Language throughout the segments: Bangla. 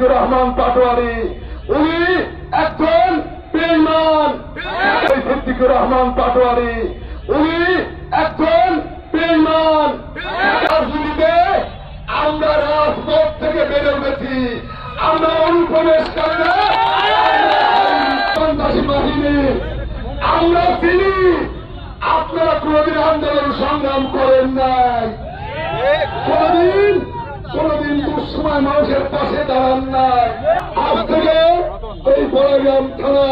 সিদ্দিকুর রহমান পাটোয়ারি উনি একজন বেইমান। সিদ্দিকুর রহমান পাটোয়ারি উনি একজন বেইমান। রাজনীতিতে আমরা রাজপথ থেকে বেড়ে উঠেছি। আমরা অনুপ্রবেশকারীরা সন্ত্রাসী বাহিনী। আমরা চিনি। আপনারা কোনদিন আন্দোলন সংগ্রাম করেন নাই। কোনদিন কোনদিন দুঃসময় মানুষের পাশে দাঁড়ান নাই। আজ থেকে এই বড়গ্রাম থানা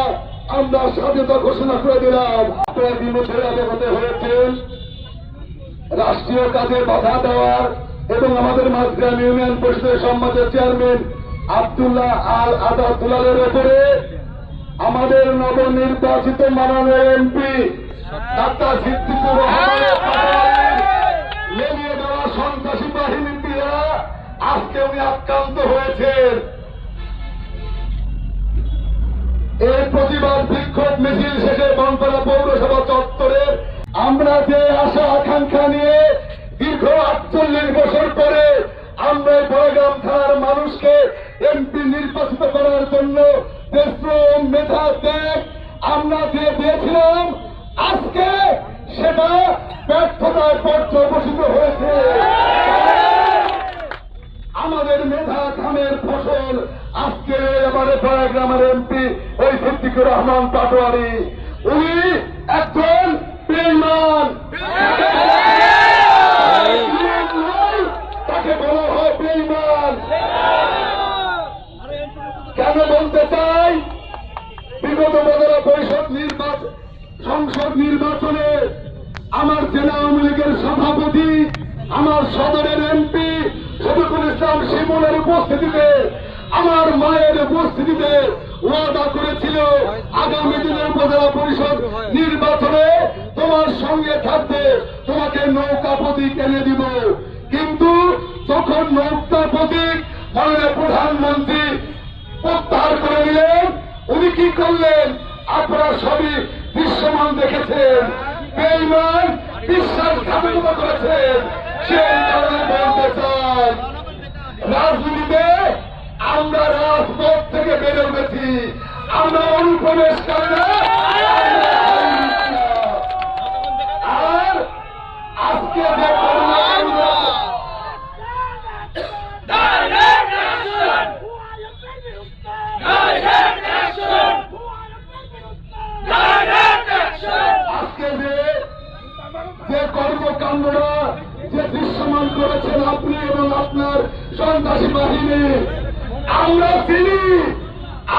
আমরা স্বাধীনতা ঘোষণা করে দিলাম। আপনারা বিমুখের আলোকতে হয়েছেন? রাষ্ট্রীয় কাজে বাধা দেওয়ার এবং আমাদের মাঝগ্রাম ইউনিয়ন পরিষদের সম্মানের চেয়ারম্যান আব্দুল্লাহ আল আদা দুলালের উপরে আমাদের নবনির্বাচিত মাননীয় এমপি ডাক্তার সিদ্দিকুর দিয়ে আজকে উনি আক্রান্ত হয়েছেন এই প্রতিবাদ বিক্ষোভ মিছিল শেষে বনপাড়া পৌরসভা চত্বরে আমরা যে আশা আকাঙ্ক্ষা নিয়ে দীর্ঘ আটচল্লিশ বছর পরে আমরা বড়গ্রাম থানার মানুষকে এমপি নির্বাচিত করার জন্য শ্রম মেধা ত্যাগ আমরা যে দিয়েছিলাম, আজকে সেটা ব্যর্থতায় পর্যবসিত হয়েছে আমাদের মেধা ঘামের ফসল আজকে এবারে গ্রামের এমপি ওই সিদ্দিকুর রহমান পাটোয়ারি। উনি একজন বেইমান। তাকে বলা হয় বেইমান। কেন বলতে চাই? বিগত বদলা পরিষদ নির্বাচন সংসদ নির্বাচনে আমার জেলা আওয়ামী লীগের সভাপতি, আমার সদরের এমপি, শফিকুল ইসলাম শিমুলের উপস্থিতিতে আমার মায়ের উপস্থিতিতে ওয়াদা করেছিল আগামী দিনে উপজেলা পরিষদ নির্বাচনে তোমার সঙ্গে থাকবে তোমাকে নৌকা প্রতীক এনে দিব। কিন্তু তখন নৌকা প্রতীক মাননীয় প্রধানমন্ত্রী প্রত্যাহার করে নিলেন, উনি কি করলেন? আপনারা সবই দৃশ্যমান দেখেছেন। বেইমান বিশ্বাসঘাতকতা করেছেন। সেই কারণে বলতে চাই, রাজনীতিতে আমরা রাজপথ থেকে বেড়ে উঠেছি আমরা আর action! Direct action! আজকে যে যে কর্মকাণ্ডরা যে দৃশ্যমান করেছেন আপনি এবং আপনার সন্ত্রাসী বাহিনী আমরা চিনি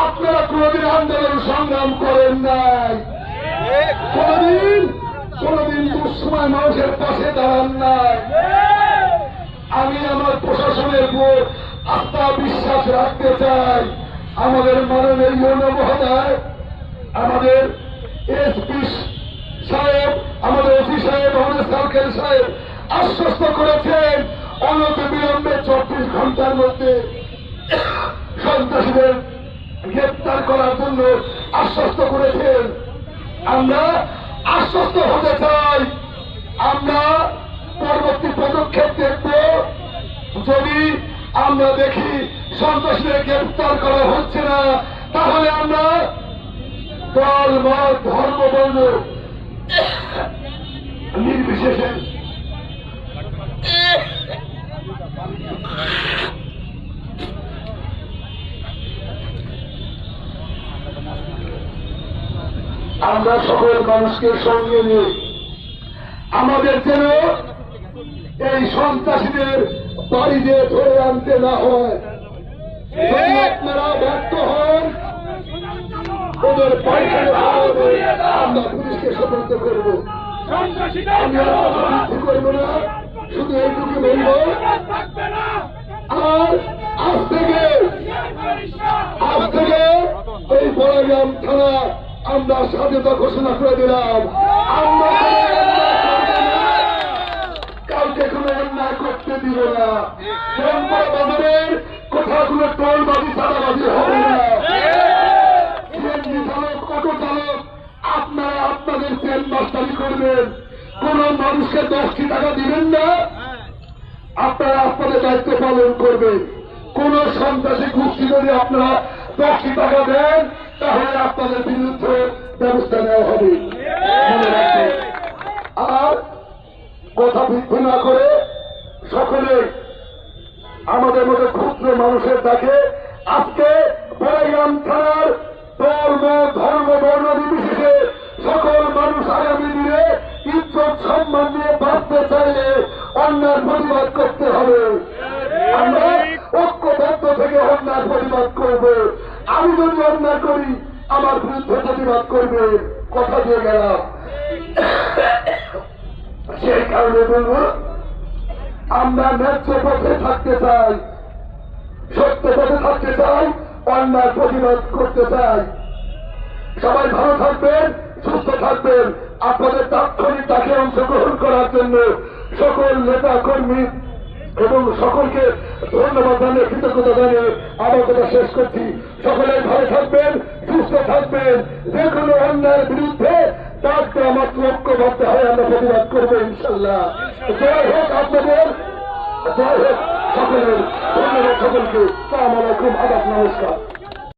আপনারা কোনদিন আন্দোলন সংগ্রাম করেন নাই। কোনদিন কোনদিন দুঃসময় মানুষের পাশে দাঁড়ান নাই। আমি আমার প্রশাসনের উপর আস্থা বিশ্বাস রাখতে চাই। আমাদের মাননীয় ইউনো মহোদয়, আমাদের এসপি সাহেব, আমাদের ওসি সাহেব, আমাদের সার্কেল সাহেব আশ্বস্ত করেছেন অনত বিলম্বে চব্বিশ ঘণ্টার মধ্যে সন্ত্রাসীদের গ্রেপ্তার করার জন্য আশ্বস্ত করেছেন। আমরা আশ্বস্ত হতে চাই। আমরা পরবর্তী পদক্ষেপ দেখব। যদি আমরা দেখি সন্ত্রাসীদের গ্রেপ্তার করা হচ্ছে না, তাহলে আমরা দল, মত, ধর্ম, বর্ণ নির্বিশেষে সকল মানুষকে সঙ্গে নিয়ে আমাদের যেন এই সন্ত্রাসীদের বাড়িতে ধরে আনতে না হয়। আপনারা ব্যর্থ হন। ওদের পায়খানা আমরা পুলিশকে সতর্ক করব। করব না। শুধু এইটুকু বলব, আর আজ থেকে আজ থেকে এই বড়গ্রাম থানা আমরা স্বাধীনতা ঘোষণা করে দিলাম। আমরা কাউকে কোনো অন্যায় করতে দিব না। পরম্পরা বাজারের কোথাগুলো টোলবাজি, চাঁদাবাজি হবে না। আপনারা আপনাদের তেল মাস্টারি করবেন। কোন মানুষকে দশটি টাকা দিবেন না। আপনারা আপনাদের দায়িত্ব পালন করবেন। কোন সন্ত্রাসী গোষ্ঠীকে যদি আপনারা দশটি টাকা দেন তাহলে আপনাদের বিরুদ্ধে ব্যবস্থা নেওয়া হবে। আর কথা বৃদ্ধি না করে সকলে আমাদের মধ্যে ক্ষুদ্র মানুষের ডাকে আজকে বড়াইগ্রাম থানার ধর্ম ধর্ম, বর্ণ নির্বিশেষে সকল মানুষ আগামী দিনে ইজ্জত, সম্মান নিয়ে বাঁচতে চাইলে অন্যার প্রতিবাদ করতে হবে। আমরা ঐক্যবদ্ধ থেকে অন্যার প্রতিবাদ করব। আমি যদি অন্যায় করি, আমার বিরুদ্ধে প্রতিবাদ করবে, কথা দিয়ে গেলাম। সেই কারণে বলব, আমরা ন্যায্য পথে থাকতে চাই, সত্য পথে থাকতে চাই, অন্যায় প্রতিবাদ করতে চাই। সবাই ভালো থাকবেন, সুস্থ থাকবেন। আপনাদের তাৎক্ষণিক তাকে অংশগ্রহণ করার জন্য সকল নেতা কর্মী এবং সকলকে ধন্যবাদ জানিয়ে কৃতজ্ঞতা জানিয়ে আমার কথা শেষ করছি। সকলে ভালো থাকবেন, সুস্থ থাকবেন। যে কোনো অন্যায়ের বিরুদ্ধে তাকে আমার ঐক্যবদ্ধ হয়ে আমরা প্রতিবাদ করব ইনশাল্লাহ। জয় হোক আপনাদের জয় হোক সকলের, ধন্যবাদ সকলকে। আমার আলাইকুম, আদাব নমস্কার।